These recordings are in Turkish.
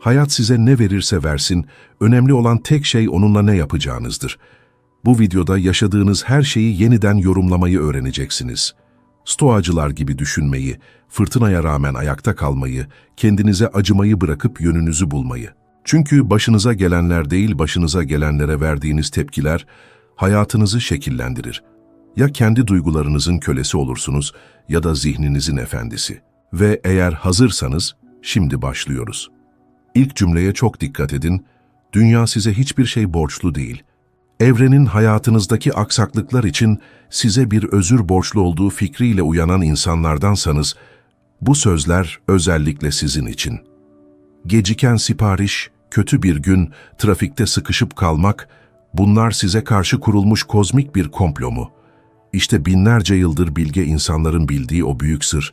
Hayat size ne verirse versin, önemli olan tek şey onunla ne yapacağınızdır. Bu videoda yaşadığınız her şeyi yeniden yorumlamayı öğreneceksiniz. Stoacılar gibi düşünmeyi, fırtınaya rağmen ayakta kalmayı, kendinize acımayı bırakıp yönünüzü bulmayı. Çünkü başınıza gelenler değil başınıza gelenlere verdiğiniz tepkiler hayatınızı şekillendirir. Ya kendi duygularınızın kölesi olursunuz ya da zihninizin efendisi. Ve eğer hazırsanız şimdi başlıyoruz. İlk cümleye çok dikkat edin. Dünya size hiçbir şey borçlu değil. Evrenin hayatınızdaki aksaklıklar için size bir özür borçlu olduğu fikriyle uyanan insanlardansanız, bu sözler özellikle sizin için. Geciken sipariş, kötü bir gün, trafikte sıkışıp kalmak, bunlar size karşı kurulmuş kozmik bir komplo mu? İşte binlerce yıldır bilge insanların bildiği o büyük sır,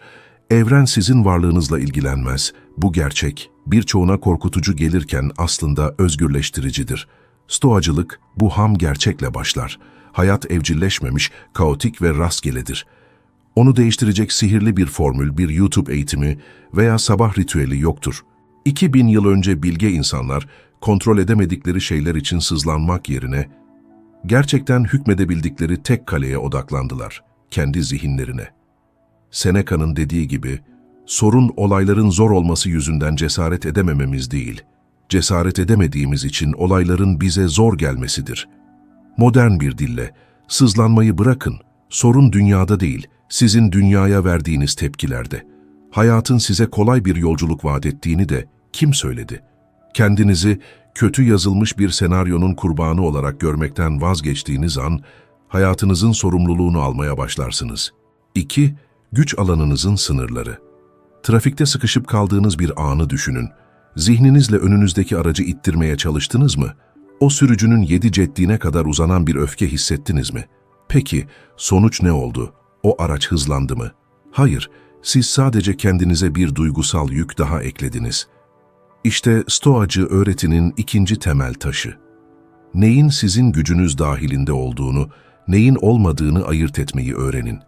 evren sizin varlığınızla ilgilenmez. Bu gerçek, birçoğuna korkutucu gelirken aslında özgürleştiricidir. Stoacılık bu ham gerçekle başlar. Hayat evcilleşmemiş, kaotik ve rastgeledir. Onu değiştirecek sihirli bir formül, bir YouTube eğitimi veya sabah ritüeli yoktur. 2000 yıl önce bilge insanlar kontrol edemedikleri şeyler için sızlanmak yerine gerçekten hükmedebildikleri tek kaleye odaklandılar, kendi zihinlerine. Seneca'nın dediği gibi, sorun olayların zor olması yüzünden cesaret edemememiz değil, cesaret edemediğimiz için olayların bize zor gelmesidir. Modern bir dille, sızlanmayı bırakın, sorun dünyada değil, sizin dünyaya verdiğiniz tepkilerde. Hayatın size kolay bir yolculuk vaat ettiğini de kim söyledi? Kendinizi kötü yazılmış bir senaryonun kurbanı olarak görmekten vazgeçtiğiniz an, hayatınızın sorumluluğunu almaya başlarsınız. 2. Güç alanınızın sınırları. Trafikte sıkışıp kaldığınız bir anı düşünün. Zihninizle önünüzdeki aracı ittirmeye çalıştınız mı? O sürücünün yedi cettiğine kadar uzanan bir öfke hissettiniz mi? Peki, sonuç ne oldu? O araç hızlandı mı? Hayır, siz sadece kendinize bir duygusal yük daha eklediniz. İşte Stoacı öğretinin ikinci temel taşı. Neyin sizin gücünüz dahilinde olduğunu, neyin olmadığını ayırt etmeyi öğrenin.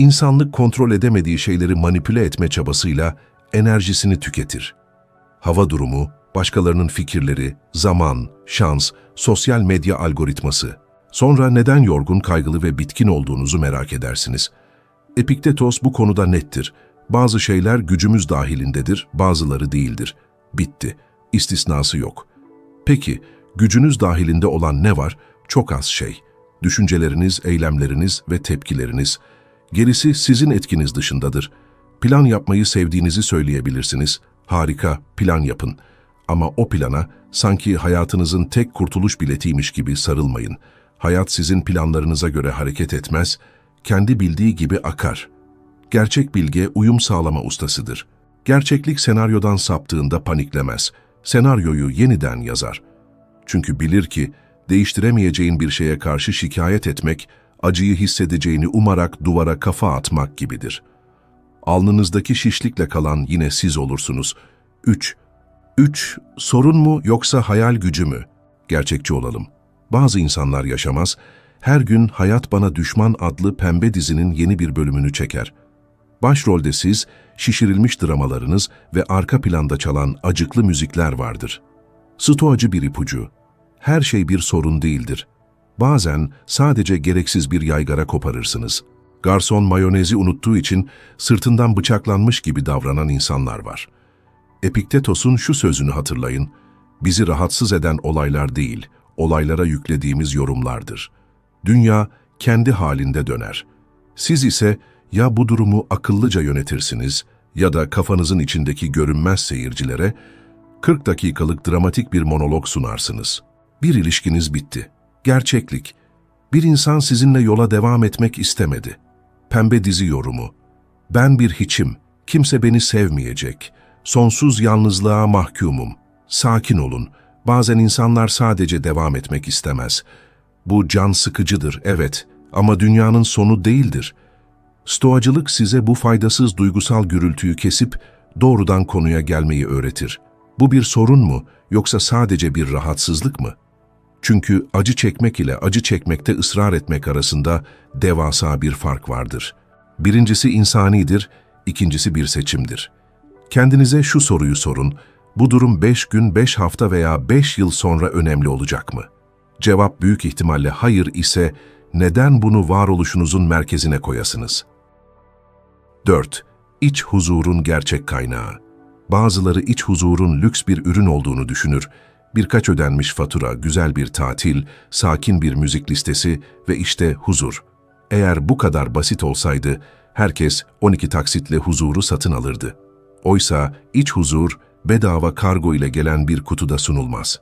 İnsanlık kontrol edemediği şeyleri manipüle etme çabasıyla enerjisini tüketir. Hava durumu, başkalarının fikirleri, zaman, şans, sosyal medya algoritması. Sonra neden yorgun, kaygılı ve bitkin olduğunuzu merak edersiniz. Epiktetos bu konuda nettir. Bazı şeyler gücümüz dahilindedir, bazıları değildir. Bitti. İstisnası yok. Peki, gücünüz dahilinde olan ne var? Çok az şey. Düşünceleriniz, eylemleriniz ve tepkileriniz. Gerisi sizin etkiniz dışındadır. Plan yapmayı sevdiğinizi söyleyebilirsiniz. Harika, plan yapın. Ama o plana sanki hayatınızın tek kurtuluş biletiymiş gibi sarılmayın. Hayat sizin planlarınıza göre hareket etmez, kendi bildiği gibi akar. Gerçek bilge uyum sağlama ustasıdır. Gerçeklik senaryodan saptığında paniklemez. Senaryoyu yeniden yazar. Çünkü bilir ki değiştiremeyeceğin bir şeye karşı şikayet etmek, acıyı hissedeceğini umarak duvara kafa atmak gibidir. Alnınızdaki şişlikle kalan yine siz olursunuz. 3. 3. Sorun mu yoksa hayal gücü mü? Gerçekçi olalım. Bazı insanlar yaşamaz, her gün Hayat Bana Düşman adlı pembe dizinin yeni bir bölümünü çeker. Başrolde siz, şişirilmiş dramalarınız ve arka planda çalan acıklı müzikler vardır. Stoacı bir ipucu. Her şey bir sorun değildir. Bazen sadece gereksiz bir yaygara koparırsınız. Garson mayonezi unuttuğu için sırtından bıçaklanmış gibi davranan insanlar var. Epiktetos'un şu sözünü hatırlayın. Bizi rahatsız eden olaylar değil, olaylara yüklediğimiz yorumlardır. Dünya kendi halinde döner. Siz ise ya bu durumu akıllıca yönetirsiniz ya da kafanızın içindeki görünmez seyircilere 40 dakikalık dramatik bir monolog sunarsınız. Bir ilişkiniz bitti. Gerçeklik. Bir insan sizinle yola devam etmek istemedi. Pembe dizi yorumu. Ben bir hiçim. Kimse beni sevmeyecek. Sonsuz yalnızlığa mahkumum. Sakin olun. Bazen insanlar sadece devam etmek istemez. Bu can sıkıcıdır, evet. Ama dünyanın sonu değildir. Stoacılık size bu faydasız duygusal gürültüyü kesip doğrudan konuya gelmeyi öğretir. Bu bir sorun mu yoksa sadece bir rahatsızlık mı? Çünkü acı çekmek ile acı çekmekte ısrar etmek arasında devasa bir fark vardır. Birincisi insanidir, ikincisi bir seçimdir. Kendinize şu soruyu sorun, Bu durum 5 gün, 5 hafta veya 5 yıl sonra önemli olacak mı? Cevap büyük ihtimalle hayır ise neden bunu varoluşunuzun merkezine koyasınız? 4. İç huzurun gerçek kaynağı. Bazıları iç huzurun lüks bir ürün olduğunu düşünür. Birkaç ödenmiş fatura, güzel bir tatil, sakin bir müzik listesi ve işte huzur. Eğer bu kadar basit olsaydı, herkes 12 taksitle huzuru satın alırdı. Oysa iç huzur, bedava kargo ile gelen bir kutuda sunulmaz.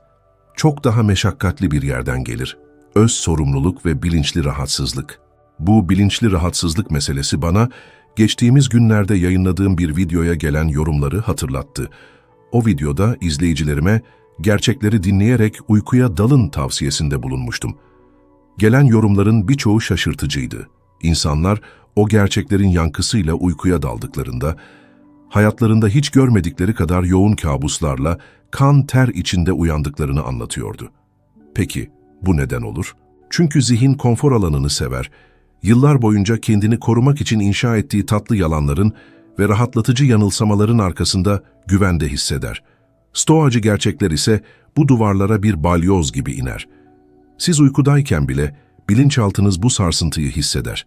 Çok daha meşakkatli bir yerden gelir. Öz sorumluluk ve bilinçli rahatsızlık. Bu bilinçli rahatsızlık meselesi bana geçtiğimiz günlerde yayınladığım bir videoya gelen yorumları hatırlattı. O videoda izleyicilerime gerçekleri dinleyerek uykuya dalın tavsiyesinde bulunmuştum. Gelen yorumların birçoğu şaşırtıcıydı. İnsanlar o gerçeklerin yankısıyla uykuya daldıklarında, hayatlarında hiç görmedikleri kadar yoğun kabuslarla kan ter içinde uyandıklarını anlatıyordu. Peki bu neden olur? Çünkü zihin konfor alanını sever, yıllar boyunca kendini korumak için inşa ettiği tatlı yalanların ve rahatlatıcı yanılsamaların arkasında güvende hisseder. Stoacı gerçekler ise bu duvarlara bir balyoz gibi iner. Siz uykudayken bile bilinçaltınız bu sarsıntıyı hisseder.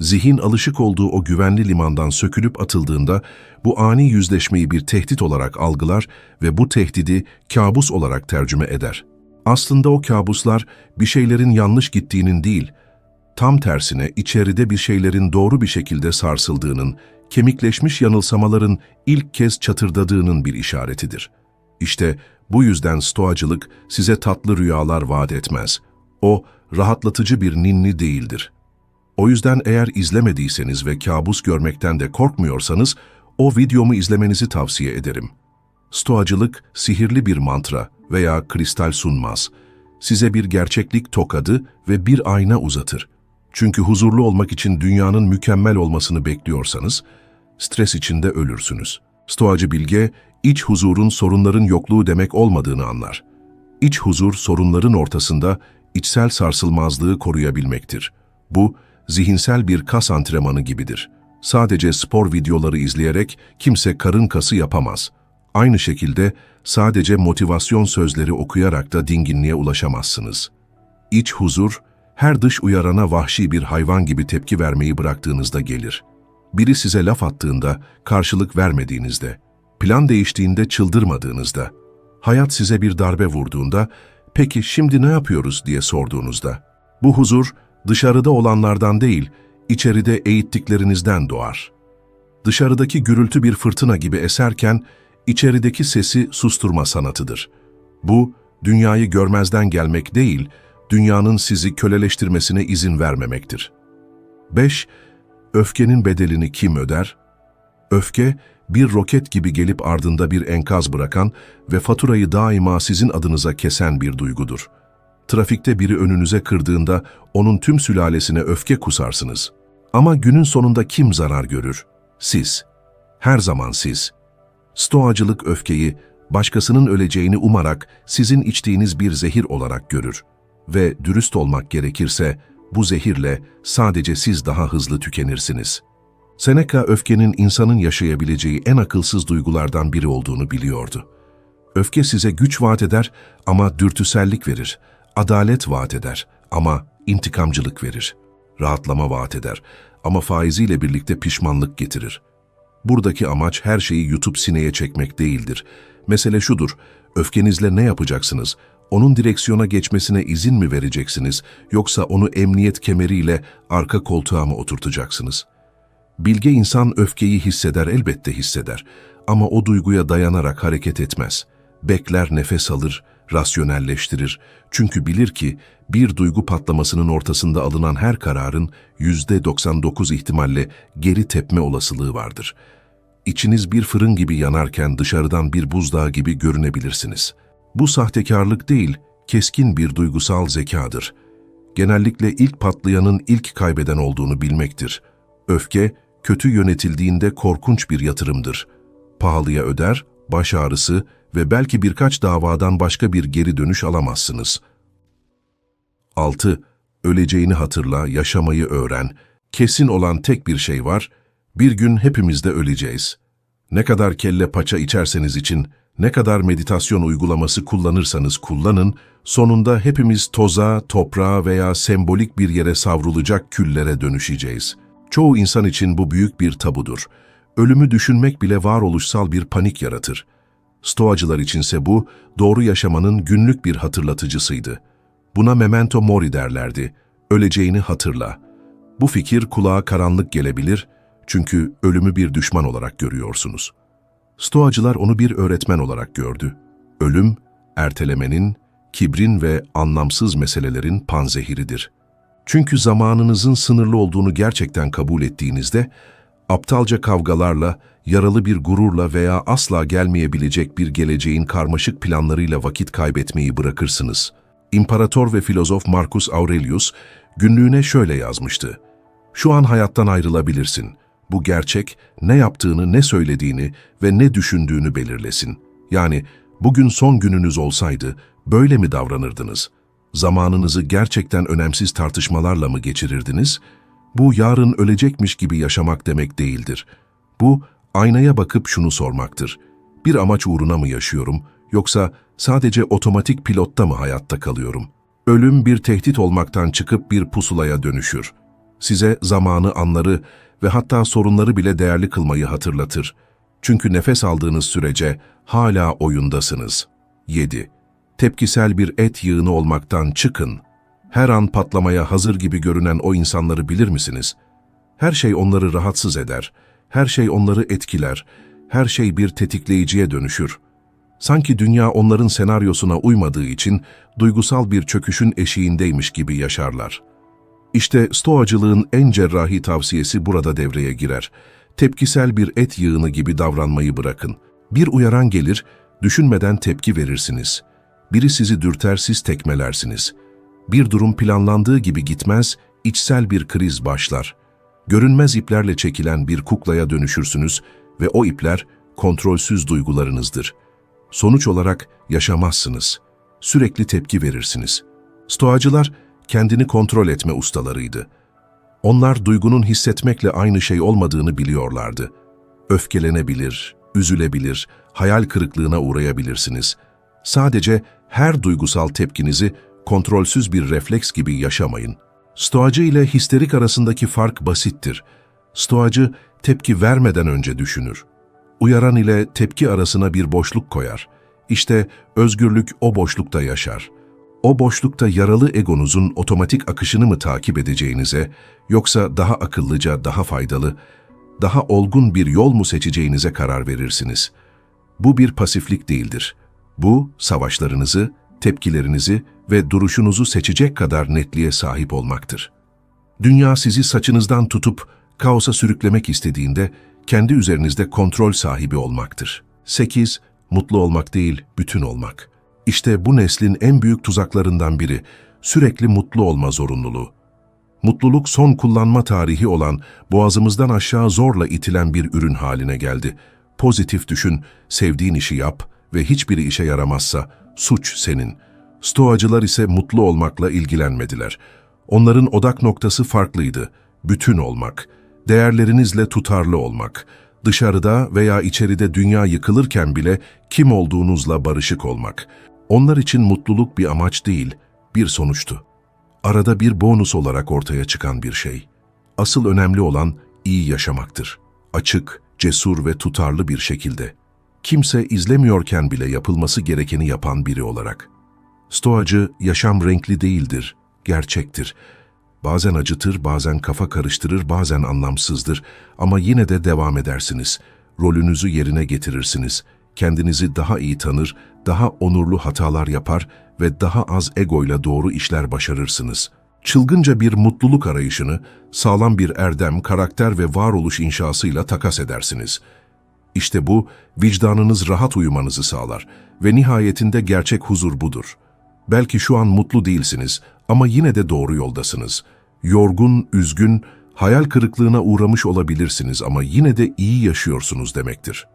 Zihin alışık olduğu o güvenli limandan sökülüp atıldığında bu ani yüzleşmeyi bir tehdit olarak algılar ve bu tehdidi kabus olarak tercüme eder. Aslında o kabuslar bir şeylerin yanlış gittiğinin değil, tam tersine içeride bir şeylerin doğru bir şekilde sarsıldığının, kemikleşmiş yanılsamaların ilk kez çatırdadığının bir işaretidir. İşte bu yüzden stoacılık size tatlı rüyalar vaat etmez. O, rahatlatıcı bir ninni değildir. O yüzden eğer izlemediyseniz ve kabus görmekten de korkmuyorsanız, o videomu izlemenizi tavsiye ederim. Stoacılık, sihirli bir mantra veya kristal sunmaz. Size bir gerçeklik tokadı ve bir ayna uzatır. Çünkü huzurlu olmak için dünyanın mükemmel olmasını bekliyorsanız, stres içinde ölürsünüz. Stoacı bilge, iç huzurun sorunların yokluğu demek olmadığını anlar. İç huzur sorunların ortasında içsel sarsılmazlığı koruyabilmektir. Bu, zihinsel bir kas antrenmanı gibidir. Sadece spor videoları izleyerek kimse karın kası yapamaz. Aynı şekilde sadece motivasyon sözleri okuyarak da dinginliğe ulaşamazsınız. İç huzur, her dış uyarana vahşi bir hayvan gibi tepki vermeyi bıraktığınızda gelir. Biri size laf attığında, karşılık vermediğinizde, plan değiştiğinde çıldırmadığınızda, hayat size bir darbe vurduğunda, peki şimdi ne yapıyoruz diye sorduğunuzda, bu huzur dışarıda olanlardan değil, içeride eğittiklerinizden doğar. Dışarıdaki gürültü bir fırtına gibi eserken, içerideki sesi susturma sanatıdır. Bu, dünyayı görmezden gelmek değil, dünyanın sizi köleleştirmesine izin vermemektir. 5. Öfkenin bedelini kim öder? Öfke, bir roket gibi gelip ardında bir enkaz bırakan ve faturayı daima sizin adınıza kesen bir duygudur. Trafikte biri önünüze kırdığında onun tüm sülalesine öfke kusarsınız. Ama günün sonunda kim zarar görür? Siz. Her zaman siz. Stoacılık öfkeyi, başkasının öleceğini umarak sizin içtiğiniz bir zehir olarak görür. Ve dürüst olmak gerekirse, bu zehirle sadece siz daha hızlı tükenirsiniz. Seneca öfkenin insanın yaşayabileceği en akılsız duygulardan biri olduğunu biliyordu. Öfke size güç vaat eder ama dürtüsellik verir. Adalet vaat eder ama intikamcılık verir. Rahatlama vaat eder ama faiziyle birlikte pişmanlık getirir. Buradaki amaç her şeyi yutup sineye çekmek değildir. Mesele şudur, öfkenizle ne yapacaksınız? Onun direksiyona geçmesine izin mi vereceksiniz yoksa onu emniyet kemeriyle arka koltuğa mı oturtacaksınız? Bilge insan öfkeyi hisseder elbette hisseder ama o duyguya dayanarak hareket etmez. Bekler nefes alır, rasyonelleştirir. Çünkü bilir ki bir duygu patlamasının ortasında alınan her kararın %99 ihtimalle geri tepme olasılığı vardır. İçiniz bir fırın gibi yanarken dışarıdan bir buzdağı gibi görünebilirsiniz. Bu sahtekarlık değil, keskin bir duygusal zekadır. Genellikle ilk patlayanın ilk kaybeden olduğunu bilmektir. Öfke, kötü yönetildiğinde korkunç bir yatırımdır. Pahalıya öder, baş ağrısı ve belki birkaç davadan başka bir geri dönüş alamazsınız. 6. Öleceğini hatırla, yaşamayı öğren. Kesin olan tek bir şey var, bir gün hepimiz de öleceğiz. Ne kadar kelle paça içerseniz için, Ne kadar meditasyon uygulaması kullanırsanız kullanın, sonunda hepimiz toza, toprağa veya sembolik bir yere savrulacak küllere dönüşeceğiz. Çoğu insan için bu büyük bir tabudur. Ölümü düşünmek bile varoluşsal bir panik yaratır. Stoacılar içinse bu, doğru yaşamanın günlük bir hatırlatıcısıydı. Buna memento mori derlerdi, öleceğini hatırla. Bu fikir kulağa karanlık gelebilir çünkü ölümü bir düşman olarak görüyorsunuz. Stoacılar onu bir öğretmen olarak gördü. Ölüm, ertelemenin, kibrin ve anlamsız meselelerin panzehiridir. Çünkü zamanınızın sınırlı olduğunu gerçekten kabul ettiğinizde, aptalca kavgalarla, yaralı bir gururla veya asla gelmeyebilecek bir geleceğin karmaşık planlarıyla vakit kaybetmeyi bırakırsınız. İmparator ve filozof Marcus Aurelius günlüğüne şöyle yazmıştı. Şu an hayattan ayrılabilirsin. Bu gerçek ne yaptığını, ne söylediğini ve ne düşündüğünü belirlesin. Yani bugün son gününüz olsaydı böyle mi davranırdınız? Zamanınızı gerçekten önemsiz tartışmalarla mı geçirirdiniz? Bu yarın ölecekmiş gibi yaşamak demek değildir. Bu aynaya bakıp şunu sormaktır. Bir amaç uğruna mı yaşıyorum yoksa sadece otomatik pilotta mı hayatta kalıyorum? Ölüm bir tehdit olmaktan çıkıp bir pusulaya dönüşür. Size zamanı, anları ve hatta sorunları bile değerli kılmayı hatırlatır. Çünkü nefes aldığınız sürece hala oyundasınız. 7. Tepkisel bir et yığını olmaktan çıkın. Her an patlamaya hazır gibi görünen o insanları bilir misiniz? Her şey onları rahatsız eder. Her şey onları etkiler. Her şey bir tetikleyiciye dönüşür. Sanki dünya onların senaryosuna uymadığı için duygusal bir çöküşün eşiğindeymiş gibi yaşarlar. İşte stoacılığın en cerrahi tavsiyesi burada devreye girer. Tepkisel bir et yığını gibi davranmayı bırakın. Bir uyaran gelir, düşünmeden tepki verirsiniz. Biri sizi dürter, siz tekmelersiniz. Bir durum planlandığı gibi gitmez, içsel bir kriz başlar. Görünmez iplerle çekilen bir kuklaya dönüşürsünüz ve o ipler kontrolsüz duygularınızdır. Sonuç olarak yaşamazsınız. Sürekli tepki verirsiniz. Stoacılar, kendini kontrol etme ustalarıydı. Onlar duygunun hissetmekle aynı şey olmadığını biliyorlardı. Öfkelenebilir, üzülebilir, hayal kırıklığına uğrayabilirsiniz. Sadece her duygusal tepkinizi kontrolsüz bir refleks gibi yaşamayın. Stoacı ile histerik arasındaki fark basittir. Stoacı tepki vermeden önce düşünür. Uyaran ile tepki arasına bir boşluk koyar. İşte özgürlük o boşlukta yaşar o boşlukta yaralı egonuzun otomatik akışını mı takip edeceğinize, yoksa daha akıllıca, daha faydalı, daha olgun bir yol mu seçeceğinize karar verirsiniz. Bu bir pasiflik değildir. Bu, savaşlarınızı, tepkilerinizi ve duruşunuzu seçecek kadar netliğe sahip olmaktır. Dünya sizi saçınızdan tutup kaosa sürüklemek istediğinde kendi üzerinizde kontrol sahibi olmaktır. 8. Mutlu olmak değil, bütün olmak. İşte bu neslin en büyük tuzaklarından biri, sürekli mutlu olma zorunluluğu. Mutluluk son kullanma tarihi olan, boğazımızdan aşağı zorla itilen bir ürün haline geldi. Pozitif düşün, sevdiğin işi yap ve hiçbiri işe yaramazsa suç senin. Stoacılar ise mutlu olmakla ilgilenmediler. Onların odak noktası farklıydı. Bütün olmak, değerlerinizle tutarlı olmak, dışarıda veya içeride dünya yıkılırken bile kim olduğunuzla barışık olmak. Onlar için mutluluk bir amaç değil, bir sonuçtu. Arada bir bonus olarak ortaya çıkan bir şey. Asıl önemli olan iyi yaşamaktır. Açık, cesur ve tutarlı bir şekilde. Kimse izlemiyorken bile yapılması gerekeni yapan biri olarak. Stoacı, yaşam renkli değildir, gerçektir. Bazen acıtır, bazen kafa karıştırır, bazen anlamsızdır ama yine de devam edersiniz. Rolünüzü yerine getirirsiniz kendinizi daha iyi tanır, daha onurlu hatalar yapar ve daha az egoyla doğru işler başarırsınız. Çılgınca bir mutluluk arayışını sağlam bir erdem, karakter ve varoluş inşasıyla takas edersiniz. İşte bu, vicdanınız rahat uyumanızı sağlar ve nihayetinde gerçek huzur budur. Belki şu an mutlu değilsiniz ama yine de doğru yoldasınız. Yorgun, üzgün, hayal kırıklığına uğramış olabilirsiniz ama yine de iyi yaşıyorsunuz demektir.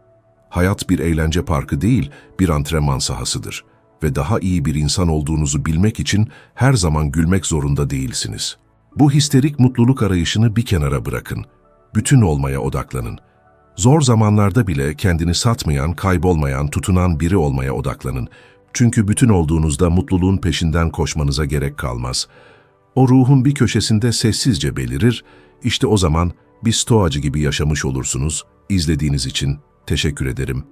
Hayat bir eğlence parkı değil, bir antrenman sahasıdır ve daha iyi bir insan olduğunuzu bilmek için her zaman gülmek zorunda değilsiniz. Bu histerik mutluluk arayışını bir kenara bırakın. Bütün olmaya odaklanın. Zor zamanlarda bile kendini satmayan, kaybolmayan, tutunan biri olmaya odaklanın. Çünkü bütün olduğunuzda mutluluğun peşinden koşmanıza gerek kalmaz. O ruhun bir köşesinde sessizce belirir, işte o zaman bir stoacı gibi yaşamış olursunuz. İzlediğiniz için teşekkür ederim.